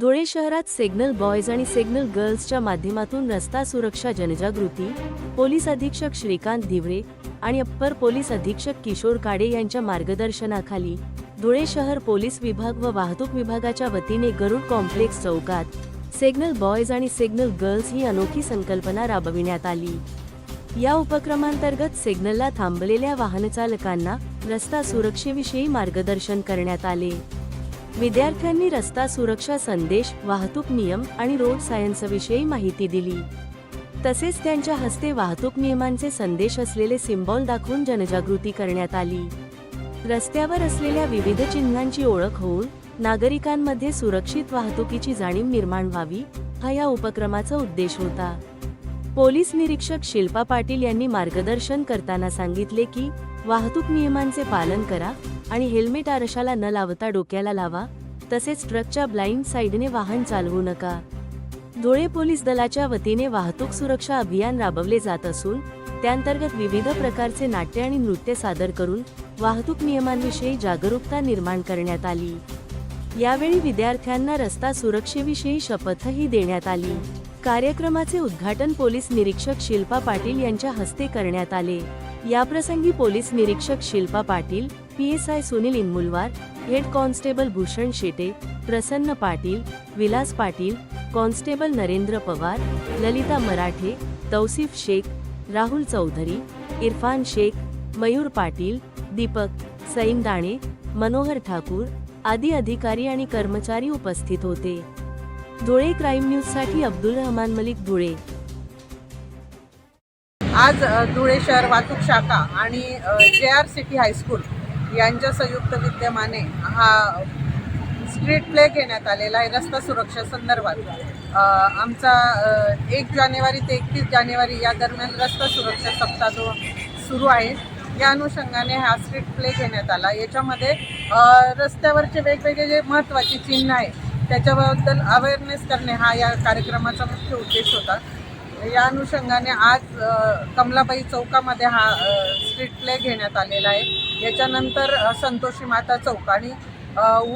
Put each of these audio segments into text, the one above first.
धुळे शहरात signal boys आणि signal गर्ल्सच्या माध्यमातून रस्ता सुरक्षा जनजागृती पोलीस अधीक्षक श्रीकांत धिवरे आणि अप्पर पोलीस अधीक्षक किशोर काडे यांच्या मार्गदर्शनाखाली धुळे शहर पोलीस विभाग व वाहतूक विभागाच्या वतीने गरुड कॉम्प्लेक्स चौकात सिग्नल बॉयज आणि सिग्नल गर्ल्स ही अनोखी संकल्पना राबविण्यात आली. या उपक्रमांतर्गत सिग्नलला थांबलेल्या वाहनचालकांना रस्ता सुरक्षेविषयी मार्गदर्शन करण्यात आले. विद्यार्थ्यांनी रस्ता सुरक्षा संदेश वाहतूक नियम आणि रोड सायन्सविषयी माहिती दिली. तसेच त्यांच्या हस्ते वाहतूक नियमांचे संदेश असलेले सिम्बॉल दाखवून जनजागृती करण्यात आली. रस्त्यावर असलेल्या विविध चिन्हांची ओळख होऊन नागरिकांमध्ये सुरक्षित वाहतुकीची जाणीव निर्माण व्हावी हा या उपक्रमाचा उद्देश होता. पोलीस निरीक्षक शिल्पा पाटील यांनी मार्गदर्शन करताना सांगितले की वाहतूक नियमांचे पालन करा आणि हेल्मेट आरशाला न लावता डोक्याला लावा तसेच ट्रकच्या ब्लाइंड साईडने वाहन चालवू नका. धुळे पोलीस दलाच्या वतीने वाहतूक सुरक्षा अभियान राबवले जात असून त्याअंतर्गत विविध प्रकारचे नाट्य आणि नृत्य सादर करून वाहतूक नियमांविषयी जागरूकता निर्माण करण्यात आली. यावेळी विद्यार्थ्यांना रस्ता सुरक्षेविषयी शपथही देण्यात आली. कार्यक्रमाचे उद्घाटन पोलीस निरीक्षक शिल्पा पाटील यांच्या हस्ते करण्यात आले. याप्रसंगी पोलीस निरीक्षक Shilpa Patil PSI Sunil Inamulwar head constable Bhushan Shete Prasanna Patil Vilas Patil constable Narendra Pawar Lalita Marathe Tausif Shaikh Rahul Chaudhari Irfan Shaikh Mayur Patil Deepak Saim Dane Manohar Thakur आदी अधिकारी आणि कर्मचारी उपस्थित होते. Dhule crime न्यूजसाठी अब्दुल रहमान मलिक धुळे. आज धुळे शहर वाहतूक शाखा आणि जे आर सिटी हायस्कूल यांच्या संयुक्त विद्यमाने हा स्ट्रीट प्ले घेण्यात आलेला आहे रस्ता सुरक्षा संदर्भात. आमचा एक जानेवारी ते एकतीस जानेवारी या दरम्यान रस्ता सुरक्षा सप्ताह जो सुरू आहे या अनुषंगाने हा स्ट्रीट प्ले घेण्यात आला. याच्यामध्ये रस्त्यावरचे वेगवेगळे जे महत्त्वाचे चिन्ह आहे त्याच्याबद्दल अवेअरनेस करणे हा या कार्यक्रमाचा मुख्य उद्देश होता. या अनुषंगाने आज कमलाबाई चौकामध्ये हा स्ट्रीट प्ले घेण्यात आलेला आहे. याच्यानंतर संतोषी माता चौक आणि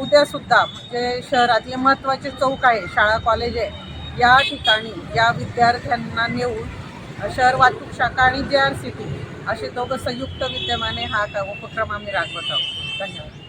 उद्यासुद्धा म्हणजे शहरातले महत्त्वाचे चौक आहे शाळा कॉलेज आहे या ठिकाणी या विद्यार्थ्यांना नेऊन शहर वाहतूक शाखा आणि जे आर सी टी असे दोघं संयुक्त विद्यमाने हा उपक्रम आम्ही राबवत आहोत. धन्यवाद.